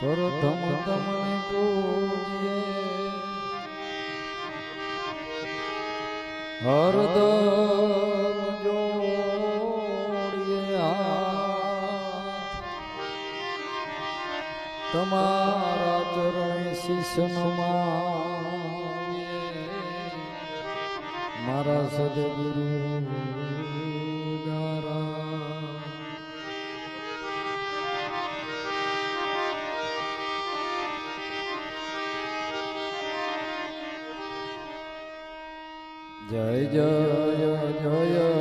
પ્રથમ તમને પૂજે હરદમ હાથ. તમારા ચરણ શીશનમાં મારા સદગુરુ જય જય જય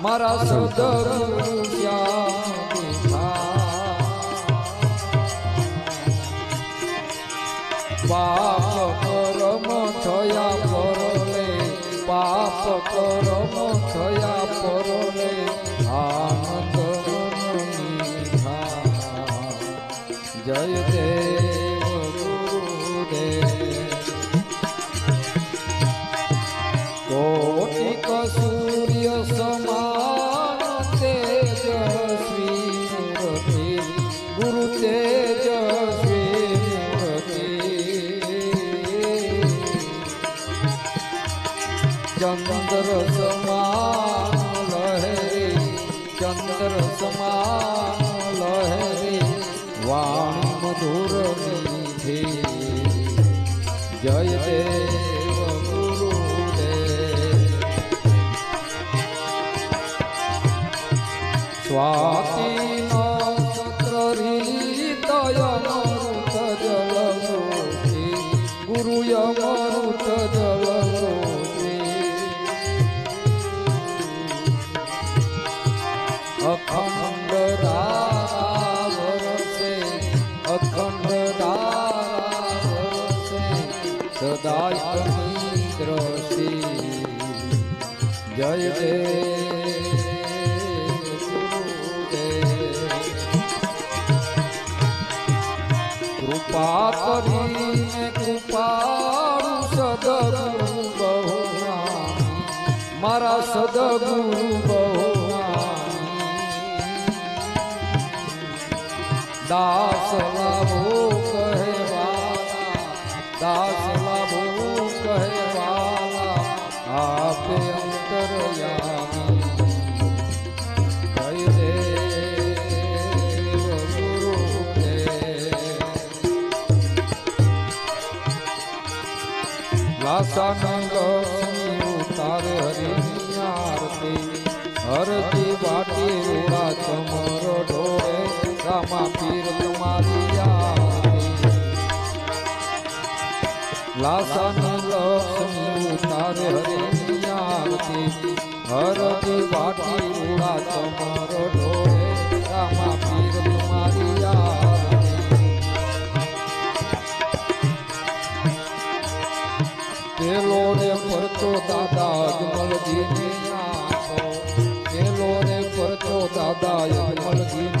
મારા સદગુરુ શ્યામ દીઠા પાપ કરમ થયા પરલે પાપ કરમ થયા પરલે આનંદ મીઠા જય દેવ ગુરુદેવ કોટિક સૂર્ય સમાન સમાન લહેરી ચંદ્ર સમાન લહેરી વાણી સ્વાતિ અખંડ ધારા વરસે અખંડ ધારા વરસે સદાય દ્રષ્ટિ જય દેવ. દાસ લાભો કહેવાલા દાસ લાભો કહેવાલા આપે અંતરયામી જય તારે આરતી હરતી રામા પીર તમારી લાસાન લક્ષ્મી ઉતારે હરિની આરતી હરતી વાટી ઢોળે. રામા પીર દાદા અજમલજી ને પેલો રે પરચો દાદા અજમલજી ને આખો કુમ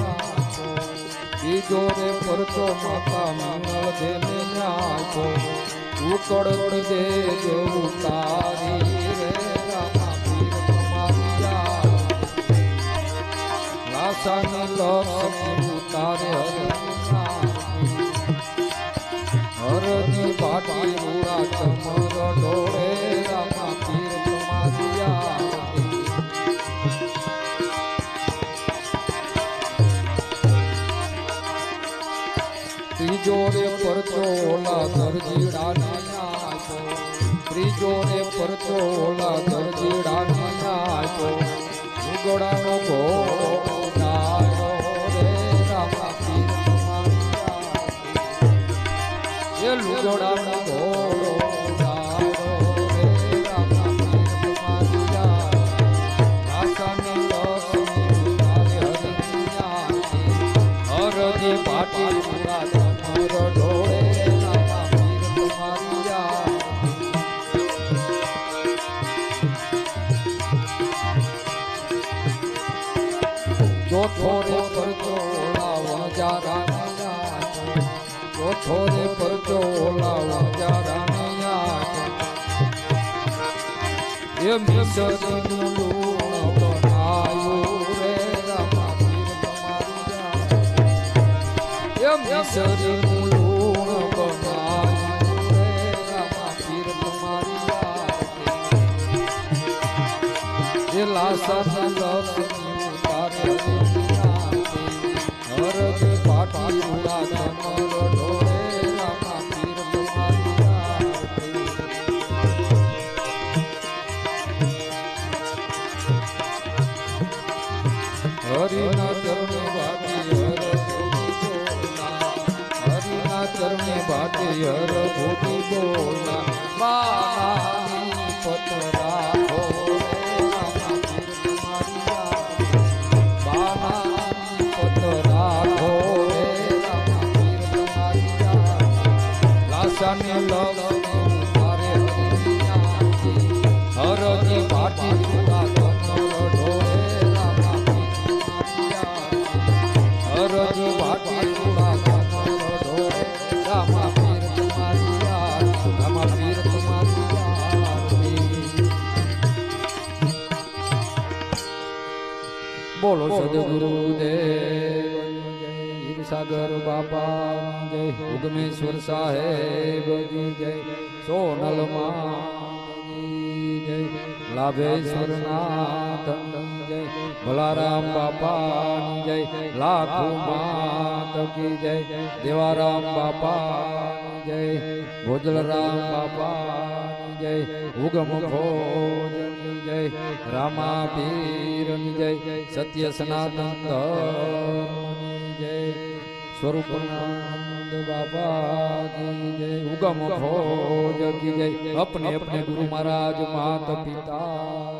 બીજો ફરતો માતા મંગળ દેને નાખો ઉકળ દે જો તારી રે. લાસાની લક્ષ્મી તારે હરિની. પાટી રૂડા ચમર ઢોળે ત્રીજો રે પરચો ઓલા દરજીડાને આપો ત્રીજો રે પરચો ઓલા દરજીડાને આપો ઉગડાનો ઘોડો રે રામા એ લુગડાનો ચોથો રે પરચો ઓલા વણજારા ચોથો રે પરચો ઓલા વણજારા એ મિસરીનું લૂણ બનાયું રે રામા પીર તમારિયા એ મિસરીનું લૂણ બનાયું રે રામા પીર તમારિયા એ લક્ષ્મી હર ભૂતિ બોલા. બોલા પતરા બોલો સદગુરુ દેવ સાગર બાપા જય ઉગમેશ્વર સાહેબ જય સોનલ જય લાભેશ્વર નાથ જય ભલારામ બાપા જય લાખો માત કી જય દેવારામ બાપા જય ભોજલરામ બાપા જય ઉગમ ભોજ જય રામા પીર જય. સત્ય સનાતન જય. સ્વરૂપ બાબા કી જય. ઉગમ ભોજ કી જય. અપને અપને ગુરુ મહારાજ, માત પિતા